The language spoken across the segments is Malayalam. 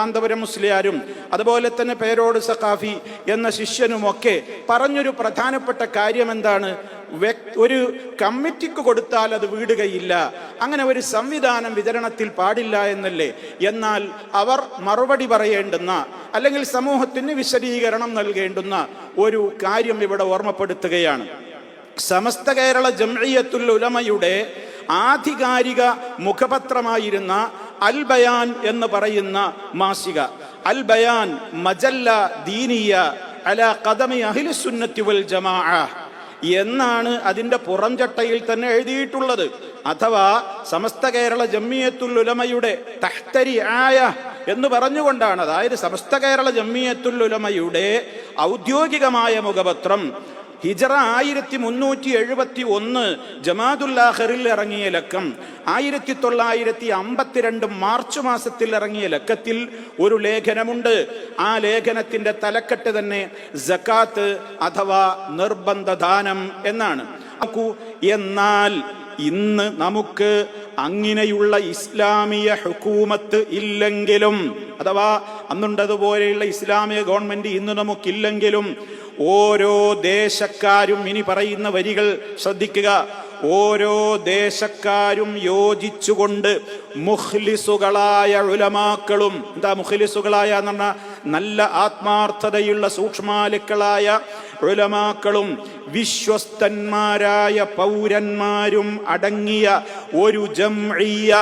കാന്തപുരം മുസ്ലിയാരും അതുപോലെ തന്നെ പേരോട് സഖാഫി എന്ന ശിഷ്യനുമൊക്കെ പറഞ്ഞൊരു പ്രധാനപ്പെട്ട കാര്യം എന്താണ് ഒരു കമ്മിറ്റിക്ക് കൊടുത്താൽ അത് വീടുകയില്ല. അങ്ങനെ ഒരു സംവിധാനം വിതരണത്തിൽ പാടില്ല എന്നല്ലേ? എന്നാൽ അവർ മറുപടി പറയേണ്ടുന്ന അല്ലെങ്കിൽ സമൂഹത്തിന് വിശദീകരണം നൽകേണ്ടുന്ന ഒരു കാര്യം ഇവിടെ ഓർമ്മപ്പെടുത്തുകയാണ്. സമസ്ത കേരള ജംഇയ്യത്തുൽ ഉലമയുടെ ആധികാരിക മുഖപത്രമായിരുന്ന അൽ ബയാൻ എന്ന് പറയുന്ന മാസിക. അൽ ബയാൻ മജല്ല ദീനിയ അല കദമി അഹിലുസുന്നത്തി വൽ ജമാ എന്നാണ് അതിന്റെ പുറംചട്ടയിൽ തന്നെ എഴുതിയിട്ടുള്ളത്. അഥവാ സമസ്ത കേരള ജമ്മിയത്തുൽ ഉലമയുടെ തഹ്തരി ആയ എന്ന് പറഞ്ഞുകൊണ്ടാണ്. അതായത് സമസ്ത കേരള ജമ്മിയത്തുൽ ഉലമയുടെ ഔദ്യോഗികമായ മുഖപത്രം ഹിജറ ആയിരത്തി മുന്നൂറ്റി എഴുപത്തി ഒന്ന് ജമാദുല്ലാഹറിൽ ഇറങ്ങിയ ലക്കം ആയിരത്തി തൊള്ളായിരത്തി അമ്പത്തിരണ്ട് മാർച്ച് മാസത്തിൽ ഇറങ്ങിയ ലക്കത്തിൽ ഒരു ലേഖനമുണ്ട്. ആ ലേഖനത്തിന്റെ തലക്കെട്ട് തന്നെ ജക്കാത്ത് അഥവാ നിർബന്ധ ദാനം എന്നാണ് എന്നാൽ ഇന്ന് നമുക്ക് അങ്ങനെയുള്ള ഇസ്ലാമിയ ഹുക്കൂമത്ത് ഇല്ലെങ്കിലും അഥവാ അന്നുണ്ടതുപോലെയുള്ള ഇസ്ലാമിക ഗവൺമെന്റ് ഇന്ന് നമുക്കില്ലെങ്കിലും ഓരോ ദേശക്കാരും ഇനി പറയുന്ന വരികൾ ശ്രദ്ധിക്കുക. ഓരോ ദേശക്കാരും യോജിച്ചുകൊണ്ട് മുഹ്ലിസുകളായ ഉലമാക്കളും എന്താ മുഹ്ലിസുകളായ എന്ന് പറഞ്ഞാൽ നല്ല ആത്മാർത്ഥതയുള്ള സൂക്ഷ്മാലുക്കളായ ഉലമാക്കളും വിശ്വസ്തന്മാരായ പൗരന്മാരും അടങ്ങിയ ഒരു ജംഇയ്യ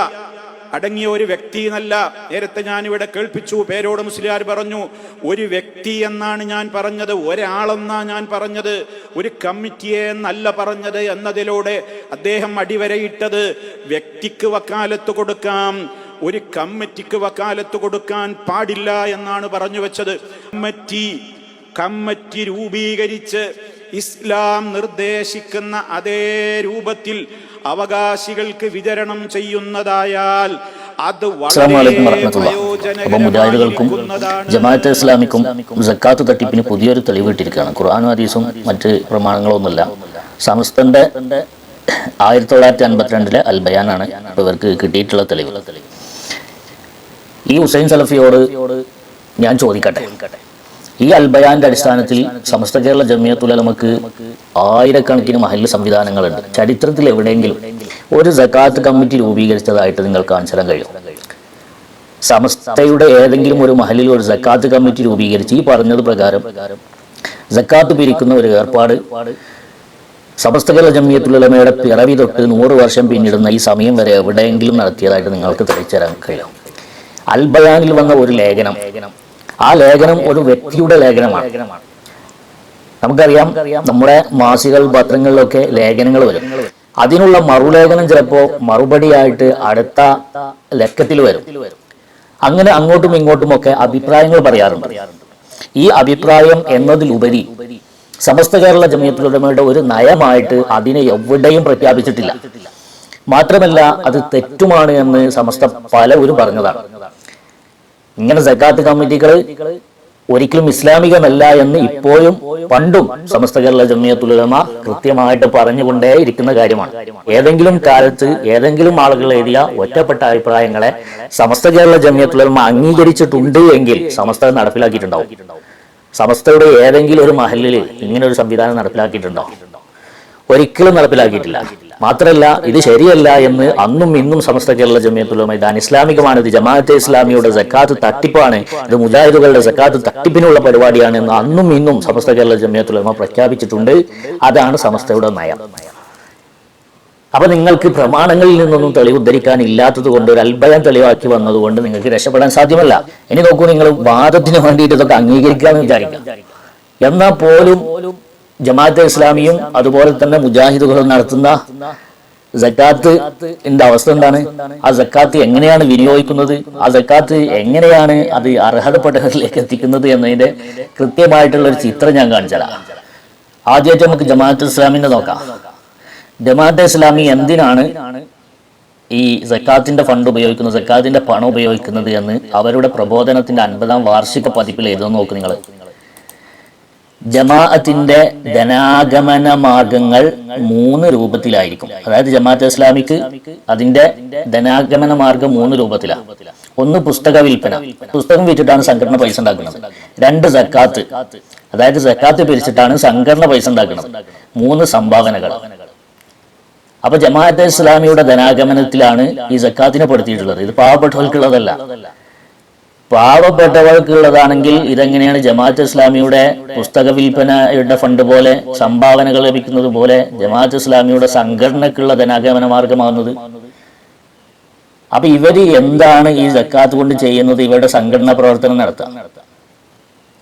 അടങ്ങിയ ഒരു വ്യക്തി എന്നല്ല. നേരത്തെ ഞാൻ ഇവിടെ കേൾപ്പിച്ചു പേരോട് മുസ്ലിയാർ പറഞ്ഞു ഒരു വ്യക്തി എന്നാണ് ഞാൻ പറഞ്ഞത് ഒരാളെന്നാ ഞാൻ പറഞ്ഞത് ഒരു കമ്മിറ്റിയെ എന്നല്ല പറഞ്ഞത് എന്നതിലൂടെ അദ്ദേഹം അടിവരയിട്ടത്. വ്യക്തിക്ക് വക്കാലത്ത് കൊടുക്കാം ഒരു കമ്മിറ്റിക്ക് വക്കാലത്ത് കൊടുക്കാൻ പാടില്ല എന്നാണ് പറഞ്ഞു വെച്ചത്. കമ്മിറ്റി കമ്മിറ്റി രൂപീകരിച്ച് ഇസ്ലാം നിർദ്ദേശിക്കുന്ന അതേ രൂപത്തിൽ അവകാശികൾക്ക് വിതരണം ചെയ്യുന്നതായാൽ അത് അപ്പോൾ മുജാഹിദുകൾക്കും ജമാഅത്തെ ഇസ്ലാമിക്കും സക്കാത്ത് തട്ടിപ്പിന് പുതിയൊരു തെളിവ് ഇട്ടിരിക്കുകയാണ്. ഖുർആാനും ഹദീസും മറ്റ് പ്രമാണങ്ങളൊന്നുമില്ല. സമസ്തന്റെ ആയിരത്തി തൊള്ളായിരത്തി അൻപത്തിരണ്ടിലെ അൽബയാനാണ് ഇവർക്ക് കിട്ടിയിട്ടുള്ള തെളിവ്. ഈ ഹുസൈൻ സലഫിയോട് ഞാൻ ചോദിക്കട്ടെ? ഈ അൽബയാന്റെ അടിസ്ഥാനത്തിൽ സമസ്ത കേരള ജമിയത്തുലമക്ക് ആയിരക്കണക്കിന് മഹല്ല് സംവിധാനങ്ങളുണ്ട്. ചരിത്രത്തിൽ എവിടെയെങ്കിലും ഒരു സക്കാത്ത് കമ്മിറ്റി രൂപീകരിച്ചതായിട്ട് നിങ്ങൾക്ക് കാണിച്ചു തരാൻ കഴിയും. സമസ്തയുടെ ഏതെങ്കിലും ഒരു മഹലിൽ ഒരു സക്കാത്ത് കമ്മിറ്റി രൂപീകരിച്ച് ഈ പറഞ്ഞത് പ്രകാരം സക്കാത്ത് പിരിക്കുന്ന ഒരു ഏർപ്പാട് സമസ്ത കേരള ജമിയത്തുലമയുടെ പിറവി തൊട്ട് നൂറ് വർഷം പിന്നിടുന്ന ഈ സമയം വരെ എവിടെയെങ്കിലും നടത്തിയതായിട്ട് നിങ്ങൾക്ക് തെളിച്ചു തരാൻ കഴിയും. അൽബയാനിൽ വന്ന ഒരു ലേഖനം ആ ലേഖനം ഒരു വ്യക്തിയുടെ ലേഖനമാണ്. നമുക്കറിയാം നമ്മുടെ മാസികൾ പത്രങ്ങളിലൊക്കെ ലേഖനങ്ങൾ വരും. അതിനുള്ള മറുലേഖനം ചിലപ്പോൾ മറുപടിയായിട്ട് അടുത്ത ലക്കത്തിൽ വരും. അങ്ങനെ അങ്ങോട്ടും ഇങ്ങോട്ടും ഒക്കെ അഭിപ്രായങ്ങൾ പറയാറുണ്ട്. ഈ അഭിപ്രായം എന്നതിലുപരി സമസ്ത കേരള ജമിയത്തുലമയുടെ ഒരു നയമായിട്ട് അതിനെ എവിടെയും പ്രഖ്യാപിച്ചിട്ടില്ല. മാത്രമല്ല അത് തെറ്റുമാണ് എന്ന് സമസ്ത പലവരും പറഞ്ഞതാണ്. ഇങ്ങനെ സക്കാത്ത് കമ്മിറ്റികൾ ഒരിക്കലും ഇസ്ലാമികമല്ല എന്ന് ഇപ്പോഴും പണ്ടും സമസ്ത കേരള ജമിയത്തുലമ കൃത്യമായിട്ട് പറഞ്ഞുകൊണ്ടേ ഇരിക്കുന്ന കാര്യമാണ്. ഏതെങ്കിലും കാലത്ത് ഏതെങ്കിലും ആളുകൾ എഴുതിയ ഒറ്റപ്പെട്ട അഭിപ്രായങ്ങളെ സമസ്ത കേരള ജമിയത്തുലമ അംഗീകരിച്ചിട്ടുണ്ട് എങ്കിൽ സമസ്ത നടപ്പിലാക്കിയിട്ടുണ്ടാവും. സമസ്തയുടെ ഏതെങ്കിലും ഒരു മഹലിൽ ഇങ്ങനെ ഒരു സംവിധാനം നടപ്പിലാക്കിയിട്ടുണ്ടോ? ഒരിക്കലും നടപ്പിലാക്കിയിട്ടില്ല. മാത്രമല്ല ഇത് ശരിയല്ല എന്ന് അന്നും ഇന്നും സമസ്ത കേരള ജമിയത്തുലമ ഇത് ഇസ്ലാമികമാണ്. ഇത് ജമാഅത്തെ ഇസ്ലാമിയുടെ സക്കാത്ത് തട്ടിപ്പാണ്. ഇത് മുജാഹിദുകളുടെ സക്കാത്ത് തട്ടിപ്പിനുള്ള പരിപാടിയാണ് എന്ന് അന്നും ഇന്നും സമസ്ത കേരള ജമിയത്തുലമ പ്രഖ്യാപിച്ചിട്ടുണ്ട്. അതാണ് സമസ്തയുടെ നയം. അപ്പൊ നിങ്ങൾക്ക് പ്രമാണങ്ങളിൽ നിന്നൊന്നും തെളിവ് ഉദ്ധരിക്കാൻ ഇല്ലാത്തത് കൊണ്ട് ഒരു അത്ഭുതം തെളിവാക്കി വന്നതുകൊണ്ട് നിങ്ങൾക്ക് രക്ഷപ്പെടാൻ സാധ്യമല്ല. ഇനി നോക്കൂ നിങ്ങൾ വാദത്തിന് വേണ്ടിയിട്ട് ഇതൊക്കെ അംഗീകരിക്കാമെന്ന് വിചാരിക്കാം എന്നാൽ പോലും ജമാഅത്തെ ഇസ്ലാമിയും അതുപോലെ തന്നെ മുജാഹിദുകളും നടത്തുന്ന ജക്കാത്ത് എന്റെ അവസ്ഥ എന്താണ്? ആ ജക്കാത്ത് എങ്ങനെയാണ് വിനിയോഗിക്കുന്നത്? ആ ജക്കാത്ത് എങ്ങനെയാണ് അത് അർഹതപ്പെട്ടവരിലേക്ക് എത്തിക്കുന്നത് എന്നതിന്റെ കൃത്യമായിട്ടുള്ള ഒരു ചിത്രം ഞാൻ കാണിച്ചതാ. ആദ്യമായിട്ട് നമുക്ക് ജമാഅത്ത് ഇസ്ലാമിനെ നോക്കാം. ജമാഅത്തെ ഇസ്ലാമി എന്തിനാണ് ഈ സക്കാത്തിന്റെ ഫണ്ട് ഉപയോഗിക്കുന്നത് സക്കാത്തിന്റെ പണം ഉപയോഗിക്കുന്നത് എന്ന് അവരുടെ പ്രബോധനത്തിന്റെ അൻപതാം വാർഷിക പതിപ്പിൽ എഴുതുന്ന നോക്ക് നിങ്ങൾ. ജമാഅത്തിന്റെ ധനാഗമന മാർഗങ്ങൾ മൂന്ന് രൂപത്തിലായിരിക്കും. അതായത് ജമാഅത്ത് ഇസ്ലാമിക്ക് അതിന്റെ ധനാഗമന മാർഗം മൂന്ന് രൂപത്തിലാണ്. ഒന്ന് പുസ്തക വിൽപ്പന പുസ്തകം വിറ്റിട്ടാണ് സംഘടന പൈസ ഉണ്ടാക്കുന്നത്. രണ്ട് സക്കാത്ത്. അതായത് സക്കാത്ത് പിരിച്ചിട്ടാണ് സംഘടന പൈസ ഉണ്ടാക്കുന്നത്. മൂന്ന് സംഭാവനകൾ. അപ്പൊ ജമാഅത്തെ ഇസ്ലാമിയുടെ ധനാഗമനത്തിലാണ് ഈ സക്കാത്തിനെ പെടുത്തിയിട്ടുള്ളത്. ഇത് പാവപ്പെട്ടവർക്കുള്ളതല്ല. പാവപ്പെട്ടവർക്കുള്ളതാണെങ്കിൽ ഇതെങ്ങനെയാണ് ജമാഅത്ത് ഇസ്ലാമിയുടെ പുസ്തക വിൽപ്പനയുടെ ഫണ്ട് പോലെ സംഭാവനകൾ ലഭിക്കുന്നത് പോലെ ജമാഅത്ത് ഇസ്ലാമിയുടെ സംഘടനക്കുള്ള ധനാഗമന മാർഗമാകുന്നത്? അപ്പൊ ഇവർ എന്താണ് ഈ ജക്കാത്ത് കൊണ്ട് ചെയ്യുന്നത്? ഇവരുടെ സംഘടനാ പ്രവർത്തനം നടത്താം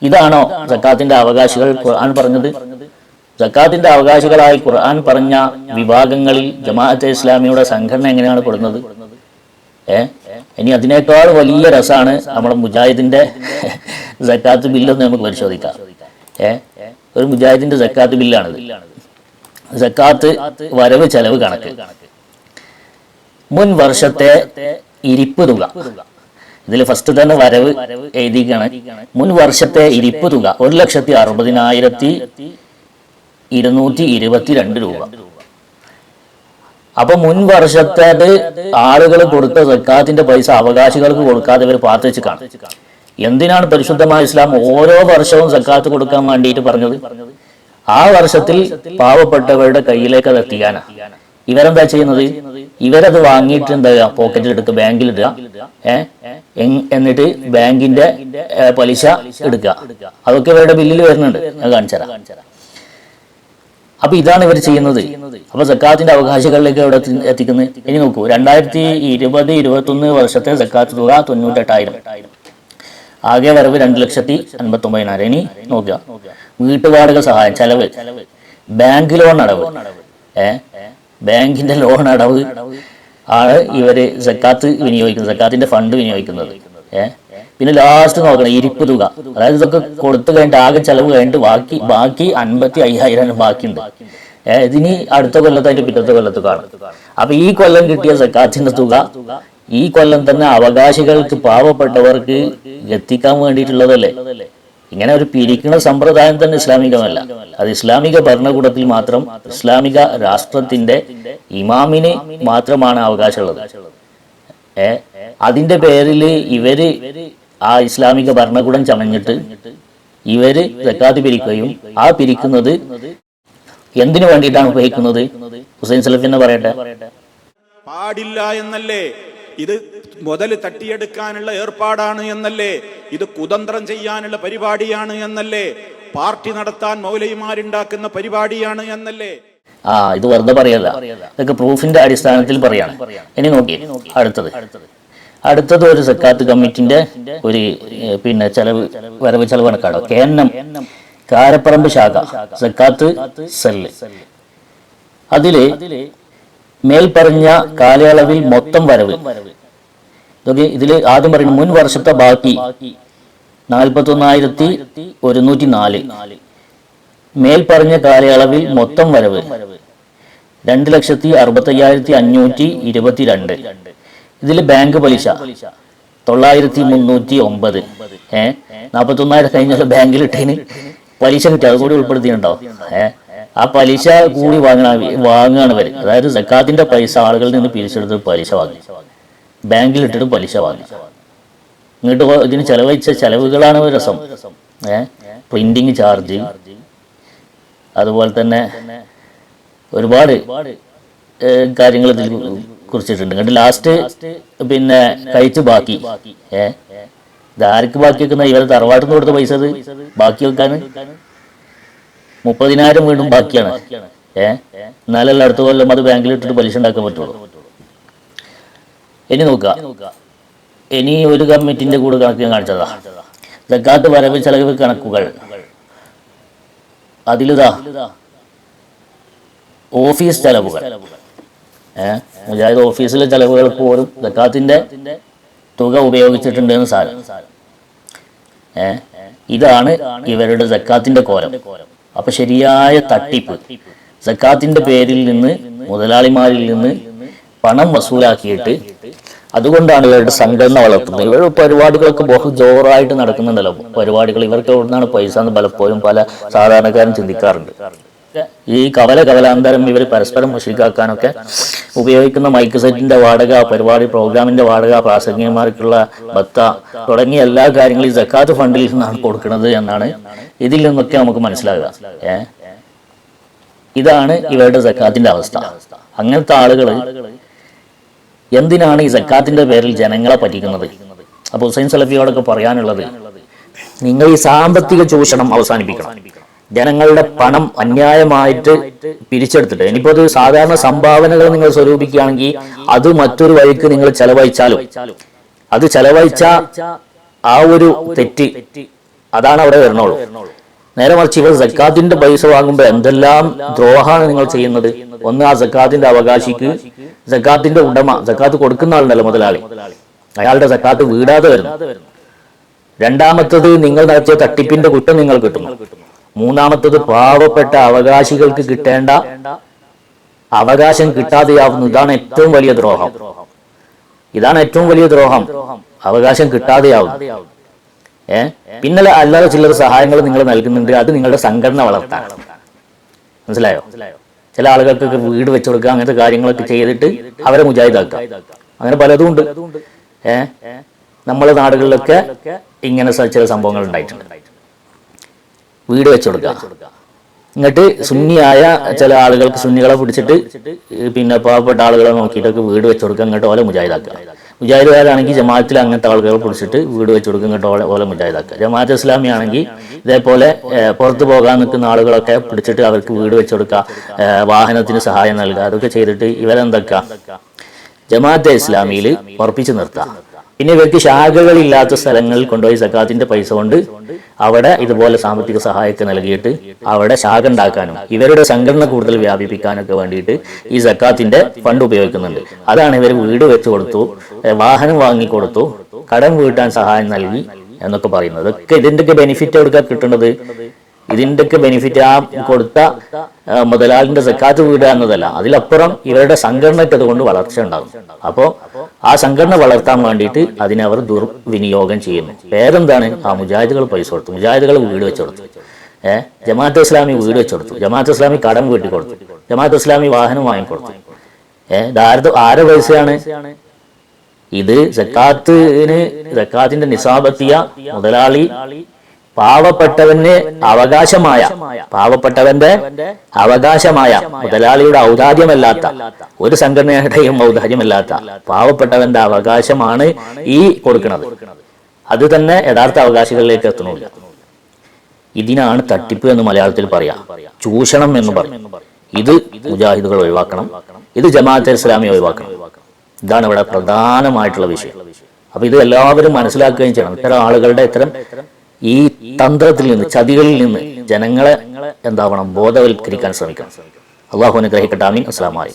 ഇതാണോ ജക്കാത്തിന്റെ അവകാശികൾ ഖുർആൻ പറഞ്ഞത്? ജക്കാത്തിന്റെ അവകാശികളായി ഖുർആൻ പറഞ്ഞ വിഭാഗങ്ങളിൽ ജമാഅത്തെ ഇസ്ലാമിയുടെ സംഘടന എങ്ങനെയാണ് പെടുന്നത്? ഏ? ഇനി അതിനേക്കാൾ വലിയ രസമാണ് നമ്മുടെ മുജാഹിദിന്റെ സക്കാത്ത് ബില്ലെന്ന് നമുക്ക് പരിശോധിക്കാം. ഏ? ഒരു മുജാഹിദിന്റെ സക്കാത്ത് ബില്ലാണിത്. സക്കാത്ത് വരവ് ചെലവ് കണക്ക്. മുൻ വർഷത്തെ ഇരിപ്പ് തുക. ഇതിൽ ഫസ്റ്റ് തന്നെ വരവ് എഴുതിക്കാണ് മുൻ വർഷത്തെ ഇരിപ്പ് തുക ഒരു ലക്ഷത്തി അറുപതിനായിരത്തി ഇരുന്നൂറ്റി ഇരുപത്തി രണ്ട് രൂപ. അപ്പൊ മുൻ വർഷത്തേത് ആളുകൾ കൊടുത്ത സക്കാത്തിന്റെ പൈസ അവകാശികൾക്ക് കൊടുക്കാതെ ഇവർ പാർത്തിച്ച് കാണും എന്തിനാണ് പരിശുദ്ധമായ ഇസ്ലാം ഓരോ വർഷവും സക്കാത്ത് കൊടുക്കാൻ വേണ്ടിയിട്ട് പറഞ്ഞത്? ആ വർഷത്തിൽ പാവപ്പെട്ടവരുടെ കയ്യിലേക്ക് അത് എത്തിക്കാനാ. ഇവരെന്താ ചെയ്യുന്നത്? ഇവരത് വാങ്ങിയിട്ട് എന്താ പോക്കറ്റിൽ എടുക്കുക ബാങ്കിൽ ഇടുക. എന്നിട്ട് ബാങ്കിന്റെ പലിശ എടുക്കുക. അതൊക്കെ ഇവരുടെ ബില്ലിൽ വരുന്നുണ്ട്. ഞാൻ കാണിച്ചുതരാം. അപ്പൊ ഇതാണ് ഇവർ ചെയ്യുന്നത്. അപ്പൊ സക്കാത്തിന്റെ അവകാശികളിലേക്ക് എവിടെ എത്തി- എത്തിക്കുന്നത്. ഇനി നോക്കൂ രണ്ടായിരത്തി ഇരുപത് ഇരുപത്തി ഒന്ന് വർഷത്തെ സക്കാത്ത് തുക തൊണ്ണൂറ്റെട്ടായിരം. ആകെ വരവ് രണ്ട് ലക്ഷത്തി അൻപത്തി ഒമ്പതിനായിരം ഇനി നോക്കുക വീട്ടുപാടുകൾ സഹായം ചെലവ്. ബാങ്ക് ലോൺ അടവ്. ഏ? ബാങ്കിന്റെ ലോൺ അടവ് ആണ് ഇവർ സക്കാത്ത് വിനിയോഗിക്കുന്നത് സക്കാത്തിന്റെ ഫണ്ട് വിനിയോഗിക്കുന്നത്. ഏ? പിന്നെ ലാസ്റ്റ് നോക്കണം ഇരിപ്പ് തുക. അതായത് ഇതൊക്കെ കൊടുത്തു കഴിഞ്ഞിട്ട് ആകെ ചെലവ് കഴിഞ്ഞിട്ട് ബാക്കി ബാക്കി അൻപത്തി അയ്യായിരം ബാക്കിയുണ്ട്. ഏഹ് ഇതിനി അടുത്ത കൊല്ലത്ത് അതിന്റെ പിറ്റത്തെ കൊല്ലത്ത് കാണും. അപ്പൊ ഈ കൊല്ലം കിട്ടിയ സക്കാത്തിന്റെ തുക ഈ കൊല്ലം തന്നെ അവകാശികൾക്ക് പാവപ്പെട്ടവർക്ക് എത്തിക്കാൻ വേണ്ടിയിട്ടുള്ളതല്ലേ? ഇങ്ങനെ ഒരു പിരിക്കുന്ന സമ്പ്രദായം തന്നെ ഇസ്ലാമികമല്ല. അത് ഇസ്ലാമിക ഭരണകൂടത്തിൽ മാത്രം ഇസ്ലാമിക രാഷ്ട്രത്തിന്റെ ഇമാമിന് മാത്രമാണ് അവകാശമുള്ളത്. അതിന്റെ പേരിൽ ഇവർ ആ ഇസ്ലാമിക ഭരണകൂടം ചമഞ്ഞിട്ട് ഇവർ സക്കാത്ത് പിരിക്കുകയും ആ പിരിക്കുന്നത് എന്തിനു വേണ്ടിയിട്ടാണ് ഉപയോഗിക്കുന്നത്? ഹുസൈൻ സലഫ് എന്ന് പറയട്ടെ. പാടില്ല എന്നല്ലേ? ഇത് മുതൽ തട്ടിയെടുക്കാനുള്ള ഏർപ്പാടാണ് എന്നല്ലേ? ഇത് കുതന്ത്രം ചെയ്യാനുള്ള പരിപാടിയാണ് എന്നല്ലേ? പാർട്ടി നടത്താൻ മൗലയിമാരുണ്ടാക്കുന്ന പരിപാടിയാണ് എന്നല്ലേ? ആ ഇത് വെറുതെ പറയല്ല. ഇതൊക്കെ പ്രൂഫിന്റെ അടിസ്ഥാനത്തിൽ പറയാണ്. ഇനി നോക്കി. അടുത്തത്. അടുത്തത്. ഒരു സക്കാത്ത് കമ്മിറ്റിന്റെ ഒരു പിന്നെ ചെലവ് വരവ് ചെലവ് കണക്കാണോ കെ എൻ എം കാരപ്പറമ്പ് ശാഖ. സക്കാത്ത് സെല്ല്. അതിൽ മേൽപ്പറഞ്ഞ കാലയളവിൽ മൊത്തം വരവ്. ഇതൊക്കെ ഇതിൽ ആദ്യം പറയുന്നത് മുൻ വർഷത്തെ ബാക്കി. നാൽപ്പത്തി ഒന്നായിരത്തി ഒരുന്നൂറ്റി നാല്. മേൽപ്പറഞ്ഞ കാലയളവിൽ മൊത്തം വരവ്. രണ്ട് ലക്ഷത്തി അറുപത്തി അയ്യായിരത്തി അഞ്ഞൂറ്റി ഇരുപത്തിരണ്ട്. ഇതിൽ ബാങ്ക് പലിശ. തൊള്ളായിരത്തി മുന്നൂറ്റി ഒമ്പത്. ഏഹ് നാൽപ്പത്തി ഒന്നായിരം കഴിഞ്ഞാൽ ബാങ്കിൽ ഇട്ടതിന് പലിശ കിട്ടി. അതുകൂടി ഉൾപ്പെടുത്തിയിട്ടുണ്ടോ? ഏഹ് ആ പലിശ കൂടി വാങ്ങണ വാങ്ങുകയാണ് വരെ അതായത് സക്കാത്തിന്റെ പൈസ ആളുകളിൽ നിന്ന് പിരിച്ചെടുത്ത് പലിശ വാങ്ങി. ബാങ്കിൽ ഇട്ടിട്ട് പലിശ വാങ്ങി. ഇങ്ങോട്ട് ഇതിന് ചെലവഴിച്ച ചെലവുകളാണ് രസം ഏഹ് പ്രിന്റിങ് ചാർജ് അതുപോലെ തന്നെ ഒരുപാട് കാര്യങ്ങൾ ഇതിൽ കുറിച്ചിട്ടുണ്ട്. കണ്ട് ലാസ്റ്റ് പിന്നെ കഴിച്ച് ബാക്കി. ഏ ഇത് ആർക്ക് ബാക്കി വെക്കുന്ന? ഇവരെ തറവാട്ടിൽ കൊടുത്ത പൈസ അത് ബാക്കി വെക്കാൻ മുപ്പതിനായിരം വീണ്ടും ബാക്കിയാണ്. ഏ എന്നാലല്ല അടുത്ത കൊല്ലം അത് ബാങ്കിൽ ഇട്ടിട്ട് പലിശ ഉണ്ടാക്കാൻ പറ്റുള്ളൂ. ഇനി നോക്കുക. ഇനി ഒരു കമ്മിറ്റിന്റെ കൂടെ കണക്ക് ഞാൻ കാണിച്ചതാ. ജക്കാത്ത് വരവ് ചെലവ് കണക്കുകൾ. അതിലിതാ ഓഫീസ് ചെലവുകൾ. മുജാഹിദ് ഓഫീസിലെ ചെലവുകൾ പോലും സക്കാത്തിന്റെ തുക ഉപയോഗിച്ചിട്ടുണ്ട് എന്ന് സാരം ഇതാണ് ഇവരുടെ സക്കാത്തിന്റെ കോലം. അപ്പൊ ശരിയായ തട്ടിപ്പ്. സക്കാത്തിന്റെ പേരിൽ നിന്ന് മുതലാളിമാരിൽ നിന്ന് പണം വസൂലാക്കിയിട്ട് അതുകൊണ്ടാണ് ഇവരുടെ സംഘടന വളർത്തുന്നത്. ഇവരുടെ പരിപാടികളൊക്കെ ബഹു ജോറായിട്ട് നടക്കുന്നുണ്ടല്ലോ. പരിപാടികൾ ഇവർക്ക് എവിടുന്നാണ് പൈസ എന്ന് പലപ്പോഴും പല സാധാരണക്കാരും ചിന്തിക്കാറുണ്ട്. ഈ കവല കവലാന്തരം ഇവർ പരസ്പരം മുഷിക്കാക്കാനൊക്കെ ഉപയോഗിക്കുന്ന മൈക്ക് സെറ്റിന്റെ വാടക പരിപാടി പ്രോഗ്രാമിന്റെ വാടക പ്രാസംഗികമാർക്കുള്ള ഭത്ത തുടങ്ങിയ എല്ലാ കാര്യങ്ങളും ഈ ജക്കാത്ത് ഫണ്ടിൽ നിന്നാണ് കൊടുക്കുന്നത് എന്നാണ് ഇതിൽ നിന്നൊക്കെ നമുക്ക് മനസ്സിലാകുക ഏ? ഇതാണ് ഇവരുടെ ജക്കാത്തിന്റെ അവസ്ഥ. അങ്ങനത്തെ ആളുകൾ എന്തിനാണ് ഈ സക്കാത്തിന്റെ പേരിൽ ജനങ്ങളെ പറ്റിക്കുന്നത്? അപ്പൊ ഹുസൈൻ സലഫിയോടൊക്കെ പറയാനുള്ളത് നിങ്ങൾ ഈ സാമ്പത്തിക ചൂഷണം അവസാനിപ്പിക്കണം. ജനങ്ങളുടെ പണം അന്യായമായിട്ട് പിരിച്ചെടുത്തിട്ട് ഇനിയിപ്പോ അത് സാധാരണ സംഭാവനകൾ നിങ്ങൾ സ്വരൂപിക്കുകയാണെങ്കിൽ അത് മറ്റൊരു വഴിക്ക് നിങ്ങൾ ചെലവഴിച്ചാലും. അത് ചെലവഴിച്ച ആ ഒരു തെറ്റ് അതാണ് അവിടെ വരണുള്ളൂ. നേരെ മറിച്ച് ഇവർ സക്കാത്തിന്റെ പൈസ വാങ്ങുമ്പോൾ എന്തെല്ലാം ദ്രോഹമാണ് നിങ്ങൾ ചെയ്യുന്നത്? ഒന്ന് ആ സക്കാത്തിന്റെ അവകാശിക്ക് സക്കാത്തിന്റെ ഉടമ സക്കാത്ത് കൊടുക്കുന്ന ആളുണ്ടല്ലോ മുതലാളി. അയാളുടെ സക്കാത്ത് വീടാതെ വരുന്നു. രണ്ടാമത്തത് നിങ്ങൾ നടത്തിയ തട്ടിപ്പിന്റെ കുറ്റം നിങ്ങൾ കിട്ടുന്നു. മൂന്നാമത്തത് പാവപ്പെട്ട അവകാശികൾക്ക് കിട്ടേണ്ട അവകാശം കിട്ടാതെയാവുന്നു. ഇതാണ് ഏറ്റവും വലിയ ദ്രോഹം. ഇതാണ് ഏറ്റവും വലിയ ദ്രോഹം. അവകാശം കിട്ടാതെയാവുന്നു. ഏ? പിന്നല്ല അല്ലാതെ ചിലർ സഹായങ്ങൾ നിങ്ങൾ നൽകുന്നുണ്ട്. അത് നിങ്ങളുടെ സംഘടന വളർത്താൻ. മനസ്സിലായോ? ചില ആളുകൾക്കൊക്കെ വീട് വെച്ചു കൊടുക്കുക അങ്ങനത്തെ കാര്യങ്ങളൊക്കെ ചെയ്തിട്ട് അവരെ മുജാഹിദാക്കുക. അങ്ങനെ പലതും ഉണ്ട് ഏ? നമ്മളെ നാടുകളിലൊക്കെ ഇങ്ങനെ ചില സംഭവങ്ങൾ ഉണ്ടായിട്ടുണ്ട്. വീട് വെച്ചു കൊടുക്കുക. എന്നിട്ട് സുന്നിയായ ചില ആളുകൾക്ക് സുന്നികളെ പിടിച്ചിട്ട് പിന്നെ പാവപ്പെട്ട ആളുകളെ നോക്കിയിട്ടൊക്കെ വീട് വെച്ചു കൊടുക്കുക എന്നിട്ട് ഓല മുജാഹിദാക്കുക. മുജാഹിദുകാരാണെങ്കിൽ ജമാഅത്തിൽ അങ്ങനത്തെ ആളുകളെ പിടിച്ചിട്ട് വീട് വെച്ചു കൊടുക്കുക എന്നിട്ട് ഓല ഓലെ മുജാഹിദാക്കുക. ജമാഅത്ത് ഇസ്ലാമി ആണെങ്കിൽ ഇതേപോലെ പുറത്തു പോകാൻ നിൽക്കുന്ന ആളുകളൊക്കെ പിടിച്ചിട്ട് അവർക്ക് വീട് വെച്ചു കൊടുക്കുക വാഹനത്തിന് സഹായം നൽകുക അതൊക്കെ ചെയ്തിട്ട് ഇവരെന്തൊക്കെ? ജമാഅത്തെ ഇസ്ലാമിയിൽ ഉറപ്പിച്ചു നിർത്താം. പിന്നെ ഇവർക്ക് ശാഖകളില്ലാത്ത സ്ഥലങ്ങളിൽ കൊണ്ടുപോയി സക്കാത്തിന്റെ പൈസ കൊണ്ട് അവിടെ ഇതുപോലെ സാമ്പത്തിക സഹായമൊക്കെ നൽകിയിട്ട് അവിടെ ശാഖ ഉണ്ടാക്കാനും ഇവരുടെ സംഘടന കൂടുതൽ വ്യാപിപ്പിക്കാനൊക്കെ വേണ്ടിയിട്ട് ഈ സക്കാത്തിന്റെ ഫണ്ട് ഉപയോഗിക്കുന്നുണ്ട്. അതാണ് ഇവർ വീട് വെച്ചു കൊടുത്തു വാഹനം വാങ്ങിക്കൊടുത്തു കടം വീട്ടാൻ സഹായം നൽകി എന്നൊക്കെ പറയുന്നത്. ഇതൊക്കെ ഇതിന്റെയൊക്കെ ബെനിഫിറ്റ് എവിടെ കിട്ടുന്നത് ഇതിന്റെയൊക്കെ ബെനിഫിറ്റ് ആ കൊടുത്ത മുതലാളിന്റെ സക്കാത്ത് വീടുക എന്നതല്ല. അതിലപ്പുറം ഇവരുടെ സംഘടനയ്ക്ക് അതുകൊണ്ട് വളർച്ച ഉണ്ടാകും. അപ്പോൾ ആ സംഘടന വളർത്താൻ വേണ്ടിയിട്ട് അതിനെ അവർ ദുർവിനിയോഗം ചെയ്യുന്നു. പേരെന്താണ്? ആ മുജാഹിദുകൾ പൈസ കൊടുത്തു. മുജാഹിദുകൾ വീട് വെച്ച് കൊടുത്തു. ഏഹ് ജമാഅത്ത് ഇസ്ലാമി വീട് വെച്ച് കൊടുത്തു. ജമാഅത്ത് ഇസ്ലാമി കടം വീട്ടി കൊടുത്തു. ജമാഅത്ത് ഇസ്ലാമി വാഹനം വാങ്ങിക്കൊടുത്തു ഏഹ് ദാരിദ്ര ആരെ പൈസയാണ്? ഇത് സക്കാത്തിന് സക്കാത്തിന്റെ നിസാബത്തിയ മുതലാളി പാവപ്പെട്ടവന് അവകാശമായ പാവപ്പെട്ടവന്റെ അവകാശമായ മുതലാളിയുടെ ഔദാര്യമല്ലാത്ത ഒരു സംഘടനയുടെയും ഔദാര്യമല്ലാത്ത പാവപ്പെട്ടവന്റെ അവകാശമാണ് ഈ കൊടുക്കുന്നത്. അത് തന്നെ യഥാർത്ഥ അവകാശികളിലേക്ക് എത്തണമില്ല. ഇതിനാണ് തട്ടിപ്പ് എന്ന് മലയാളത്തിൽ പറയാം. ചൂഷണം എന്ന് പറയും. ഇത് മുജാഹിദുകൾ ഒഴിവാക്കണം. ഇത് ജമാഅത്തെ ഇസ്ലാമി ഒഴിവാക്കണം. ഇതാണ് ഇവിടെ പ്രധാനമായിട്ടുള്ള വിഷയം. അപ്പൊ ഇത് എല്ലാവരും മനസ്സിലാക്കുകയും ചെയ്യണം. ഇത്തരം ആളുകളുടെ ഇത്തരം ഈ തന്ത്രത്തിൽ നിന്ന് ചതികളിൽ നിന്ന് ജനങ്ങളെ എന്താവണം ബോധവൽക്കരിക്കാൻ ശ്രമിക്കണം. അള്ളാഹു അനുഗ്രഹിക്കട്ടെ. വലൈക്കും